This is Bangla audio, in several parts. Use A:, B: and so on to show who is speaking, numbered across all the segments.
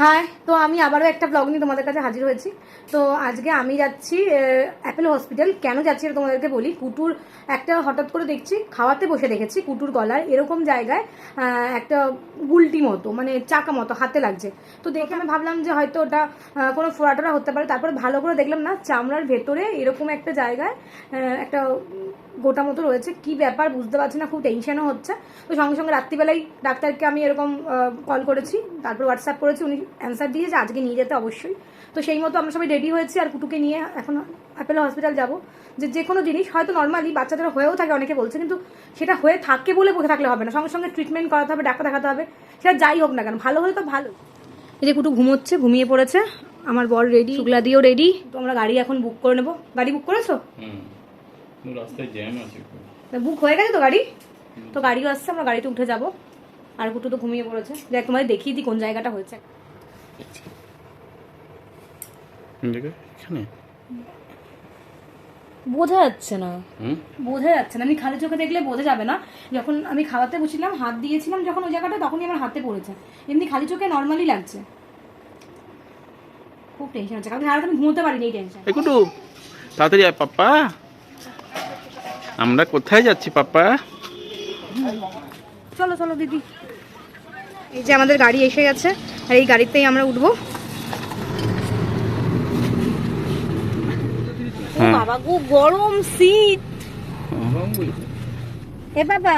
A: হাই তো আমি আবারও একটা ব্লগ নিয়ে তোমাদের কাছে হাজির হয়েছি। তো আজকে আমি যাচ্ছি অ্যাপেলো হসপিটাল কেন যাচ্ছি এটা তোমাদেরকে বলি? কুটুর একটা হঠাৎ করে দেখছি, খাওয়াতে বসে দেখেছি কুটুর গলায়, এরকম জায়গায় একটা গুলটি মতো মানে চাকা মতো, হাতে লাগছে। তো দেখে আমি ভাবলাম যে হয়তো ওটা কোনো ফোড়াটোরা হতে পারে। তারপরে ভালো করে দেখলাম, না, চামড়ার ভেতরে এরকম একটা জায়গায় একটা গোটা মতো রয়েছে। কি ব্যাপার বুঝতে পারছি না, খুব টেনশনও হচ্ছে। তো সঙ্গে সঙ্গে রাত্রিবেলায় ডাক্তারকে আমি এরকম কল করেছি। তারপর হোয়াটসঅ্যাপ করেছি, উনি অ্যান্সার দিয়েছে আজকে নিয়ে যেতে অবশ্যই। তো সেই মতো আমরা সবাই রেডি হয়েছি আর কুটুকে নিয়ে এখন অ্যাপেলো হসপিটাল যাব। যে যে কোনো জিনিস হয়তো নর্মালি বাচ্চাদের হয়েও থাকে অনেকে বলছে কিন্তু সেটা হয়ে থাকে বলে বসে থাকলে হবে না। সঙ্গে সঙ্গে ট্রিটমেন্ট করাতে হবে ডাক্তার দেখাতে হবে সেটা যাই হোক না কেন ভালো হলে তো ভালো। এই যে কুটু ঘুমোচ্ছে ঘুমিয়ে পড়েছে আমার বর রেডি শুক্লা দিয়েও রেডি তো আমরা গাড়ি এখন বুক করে নেব। গাড়ি বুক করেছ? বুক হয়ে গেছে তো গাড়ি? তো গাড়িও আসছে আমরা গাড়িতে উঠে যাব। আর কুটু তো ঘুমিয়ে পড়েছে। দেখ তোমাদের দেখিয়ে দিই কোন জায়গাটা হয়েছে।
B: এখানে?
A: বোঝা যাচ্ছে না। বোঝা যাচ্ছে না। আমি খালি চোখে দেখলে বোঝা যাবে না। যখন আমি খাওয়াতে বসছিলাম হাত দিয়েছিলাম যখন ওই জায়গাটা তখনই আমার হাতে পড়েছে। এমনি খালি চোখে নর্মালি লাগছে। খুব টেনশন হচ্ছে। কারণ সারাদিন ঘুমোতে পারিনি এই টেনশন
B: একটু তাড়াতাড়ি আয় পাপ্পা। আমরা কোথায় যাচ্ছি পাপ্পা?
A: চলো চলো দিদি। এই যে আমাদের গাড়ি এসে গেছে আর এই গাড়িতেই আমরা উঠবো।
B: হ্যাঁ।
A: বাবা গো গরম শীত। এ বাবা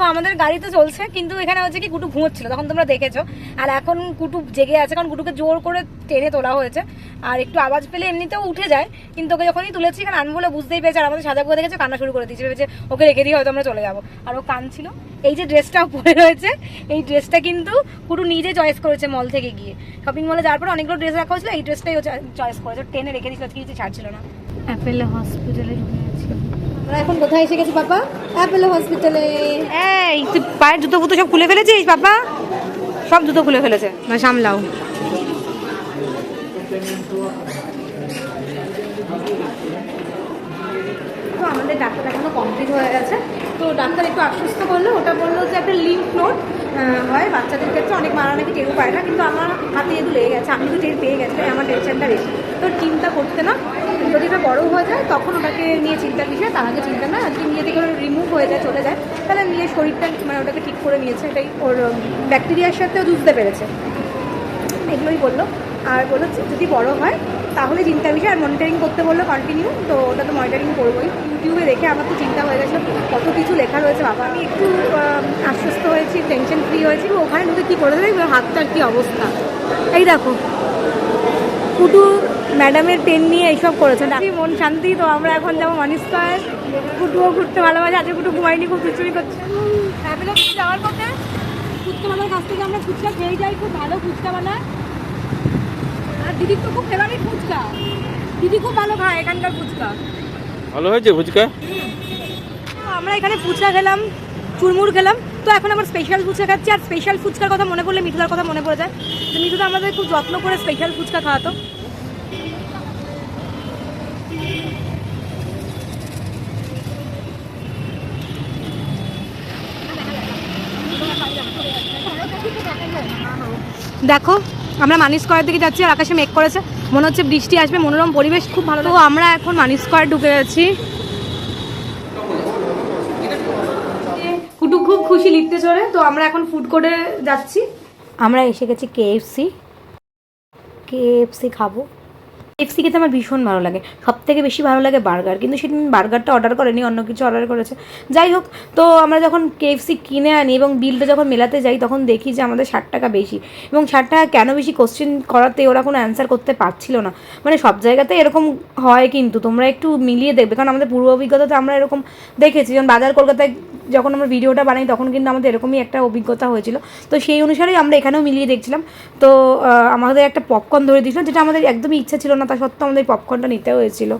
A: তো আমাদের গাড়ি তো চলছে, কিন্তু এখানে হচ্ছে কি কুটু ঘুমোচ্ছিল, তখন তোমরা দেখেছ। আর এখন কুটু জেগে আছে, কারণ কুটুকে জোর করে টেনে তোলা হয়েছে। আর একটু আওয়াজ পেলে এমনিতেও উঠে যায়, কিন্তু ওকে যখনই তুলেছি এখানে বলে বুঝতেই পেরেছে, আর আমাদের সাজা করে দেখেছে, কান্না শুরু করে দিয়েছে, ভেবেছে ওকে রেখে দিয়ে হয়তো আমরা চলে যাব। আর ও কাঁদছিল। এই যে ড্রেসটা পরে রয়েছে, এই ড্রেসটা কিন্তু কুটু নিজে চয়েস করেছে মল থেকে গিয়ে। শপিং মলে যাওয়ার পর অনেকগুলো ড্রেস রাখা হয়েছিল, এই ড্রেসটাই ও চয়েস করেছে। টেনে রেখে দিয়েছিল কিছু ছাড়ছিল না। অ্যাপেলো হসপিটালে ঢুকে আমরা এখন কোথায় এসে গেছি পাপা অ্যাপেলো হসপিটালে এই তুই পায়ের জুতো ফুতো সব খুলে ফেলেছিস পাপা সব জুতো খুলে ফেলেছে। না সামলাও। তো আমাদের ডাক্তার দেখানো কমপ্লিট হয়ে গেছে। তো ডাক্তার একটু আশ্বস্ত করল ওটা বলল যে একটা লিম্ফ নোট হয় বাচ্চাদের ক্ষেত্রে অনেক মারা নাকি টেরও পায় না কিন্তু আমার হাতে যেহেতু লেগে গেছে আমি তো টের পেয়ে গেছি আমার টেনশনটা বেশি। তো চিন্তা করতে না বড় হয়ে যায়, তখন ওটাকে নিয়ে চিন্তার বিষয় তার আগে চিন্তা না, আজকে নিয়ে থেকে রিমুভ হয়ে যায়, চলে যায়। তাহলে নিয়ে শরীরটা মানে ওটাকে ঠিক করে নিয়েছে, এটাই ওর ব্যাকটেরিয়ার সাথেও যুঝতে পেরেছে। এগুলোই বলল। আর বলল যদি বড় হয়, তাহলে চিন্তা বিষয় আর মনিটরিং করতে বলল কন্টিনিউ তো ওটা তো মনিটরিং করবোই। ইউটিউবে দেখে আমার তো চিন্তা হয়ে গেছিল, কত কিছু লেখা রয়েছে, বাবা, আমি একটু আশ্বস্ত হয়েছি টেনশন ফ্রি হয়েছি ওখানে ঢুকে কী করে দেবে, হাতটার কী অবস্থা? এই দেখো কুটু ম্যাডামের পেন নিয়ে এইসব করেছে। মন শান্তি তো আমরা এখন যাব মানিস স্কোয়ার কুটুও ঘুরতে ভালোবাসে আজকে কুটু ঘুমাইনি খুব চুচুরি করছে। ফ্যামিলি যাওয়ার পথে ফুচকা বানার কাছ থেকে আমরা ফুচকা খেয়ে যাই খুব ভালো ফুচকা বানায় আর দিদির তো খুব ফেভারিট ফুচকা। দিদি খুব ভালো খায় এখানকার ফুচকা।
B: ভালো হয়েছে ফুচকা?
A: তো আমরা এখানে ফুচকা খেলাম চুরমুর খেলাম। তো এখন আবার স্পেশাল ফুচকা খাচ্ছি আর স্পেশাল ফুচকার কথা মনে পড়লে মিথুলার কথা মনে পড়ে যায়। তো মিথুলা আমাদের খুব যত্ন করে স্পেশাল ফুচকা খাওয়াতো। দেখো, আমরা মানিস স্কোয়ার দিকে যাচ্ছি আর আকাশে মেঘ করেছে। মনে হচ্ছে বৃষ্টি আসবে, মনোরম পরিবেশ, খুব ভালো তো আমরা এখন মানিস স্কোয়ার ঢুকে গেছি কুটু খুব খুশি লিখতে চড়ে তো আমরা এখন ফুড কোর্টে যাচ্ছি। আমরা এসে গেছি কেএফসি কেএফসি খাব। কেএফসি খেতে আমার ভীষণ ভালো লাগে। সব থেকে বেশি ভালো লাগে বার্গার। কিন্তু সেদিন বার্গারটা অর্ডার করেনি, অন্য কিছু অর্ডার করেছে। যাই হোক, তো আমরা যখন কেএফসি কিনে আনি এবং বিলটা যখন মেলাতে যাই, তখন দেখি যে আমাদের ষাট টাকা বেশি। এবং ষাট টাকা কেন বেশি কোশ্চেন করাতে ওরা কোনো অ্যান্সার করতে পারছিল না। মানে সব জায়গাতে এরকম হয় কিন্তু। তোমরা একটু মিলিয়ে দেখবে। কারণ আমাদের পূর্ব অভিজ্ঞতাতে আমরা এরকম দেখেছি। যেমন বাজার কলকাতায় যখন আমরা ভিডিওটা বানাই, তখন কিন্তু আমাদের এরকমই একটা অভিজ্ঞতা হয়েছিল। তো সেই অনুসারেই আমরা এখানেও মিলিয়ে দেখছিলাম। তো আমাদের একটা পপকর্ন ধরে দিয়েছিল, যেটা আমাদের একদমই ইচ্ছা ছিল না, তা সত্ত্বেও আমাদের পপকর্নটা নিতে হয়েছিল।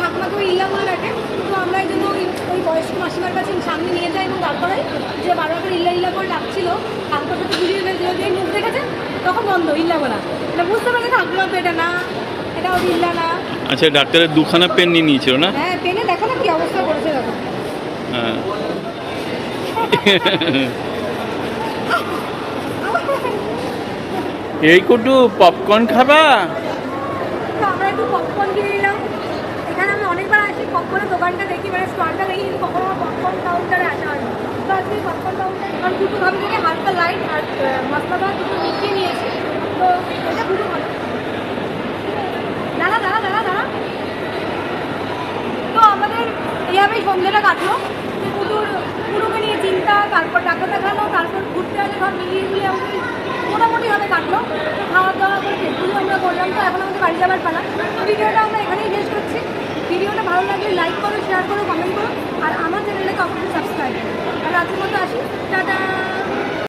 A: ঠাকুমাকে ইল্লা বলে ডাকে তো আমরা এই জন্য ওই ওই বয়স্ক মাসিমার কাছে সামনে নিয়ে যাই এবং তারপরে যে বারবার করে ইল্লা ইল্লা করে ডাকছিল ঠাকুমাকে তো ঘুরিয়ে তখন বন্ধ ইল্লা বলা। এটা বুঝতে পারলে থাকল তো এটা না এটা ওর ইল্লা না।
B: আচ্ছা ডাক্তারের দুখানা পেন নিয়ে নিয়েছিল না?
A: হ্যাঁ পেনে দেখো না কি অবস্থা করেছে দেখো।
B: হ্যাঁ। এই কুটু পপকর্ন খাবা?
A: তো আমরা একটু পপকর্ন কিনে নিলাম। এখানে আমি অনেকবার আসি পপকর্নের দোকানটা দেখি মানে স্টলটা দেখি কিন্তু কখনো কাউন্টারে আসা হয়নি তো আজকে কারণ দুটো ভাবি হালকা লাইট আর মশলাটা মিশিয়ে নিয়েছি। তো তো আমাদের এইভাবেই সন্ধ্যেটা কাটলো। যে পুরোর পুরোকে নিয়ে চিন্তা, তারপর ডাক্তার দেখানো তারপর ঘুরতে আসে সব মিলিয়ে মিলিয়ে আমাদের মোটামুটিভাবে কাটলো। খাওয়া দাওয়া করে সেগুলো আমরা করলাম। তো এখন আমাদের বাড়ি যাবার পালা। তো ভিডিওটা আমরা ভিডিওটা ভালো লাগলে লাইক করো শেয়ার করো কমেন্ট করো, আর আমার চ্যানেলটাকে অবশ্যই সাবস্ক্রাইব করো। আর আজকের মতো আসি। টাটা!